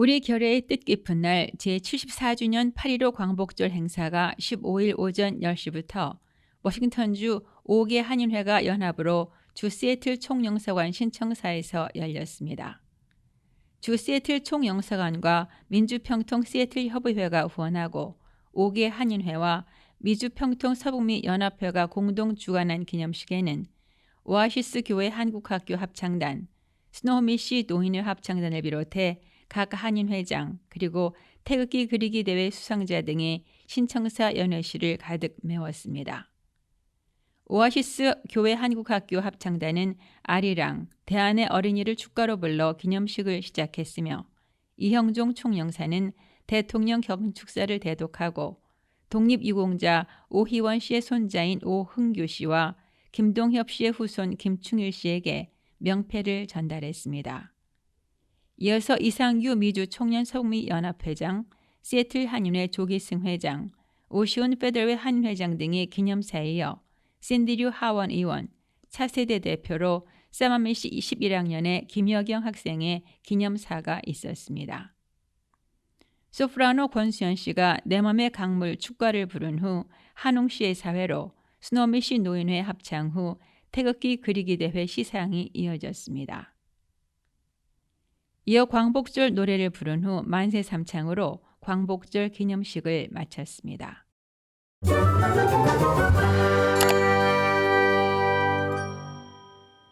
우리 결의의 뜻깊은 날 제74주년 8.15 광복절 행사가 15일 오전 10시부터 워싱턴주 5개 한인회가 연합으로 주 시애틀 총영사관 신청사에서 열렸습니다. 주 시애틀 총영사관과 민주평통 시애틀 협의회가 후원하고 5개 한인회와 미주평통 서북미 연합회가 공동 주관한 기념식에는 오아시스 교회 한국학교 합창단, 스노우미시 노인회 합창단을 비롯해 각 한인회장 그리고 태극기 그리기 대회 수상자 등의 신청사 연회실을 가득 메웠습니다. 오아시스 교회 한국학교 합창단은 아리랑 대한의 어린이를 축가로 불러 기념식을 시작했으며 이형종 총영사는 대통령 겹은 축사를 대독하고 독립유공자 오희원 씨의 손자인 오흥규 씨와 김동협 씨의 후손 김충일 씨에게 명패를 전달했습니다. 이어서 이상규 미주 청년 서북미 연합회장, 시애틀 한인회 조기승 회장, 오시온 페더럴 한회장 등의 기념사에 이어 샌디류 하원 의원, 차세대 대표로 사마메시 21학년의 김여경 학생의 기념사가 있었습니다. 소프라노 권수현 씨가 내 맘의 강물 축가를 부른 후 한웅 씨의 사회로 스노미시 노인회 합창 후 태극기 그리기 대회 시상이 이어졌습니다. 이어 광복절 노래를 부른 후 만세 삼창으로 광복절 기념식을 마쳤습니다.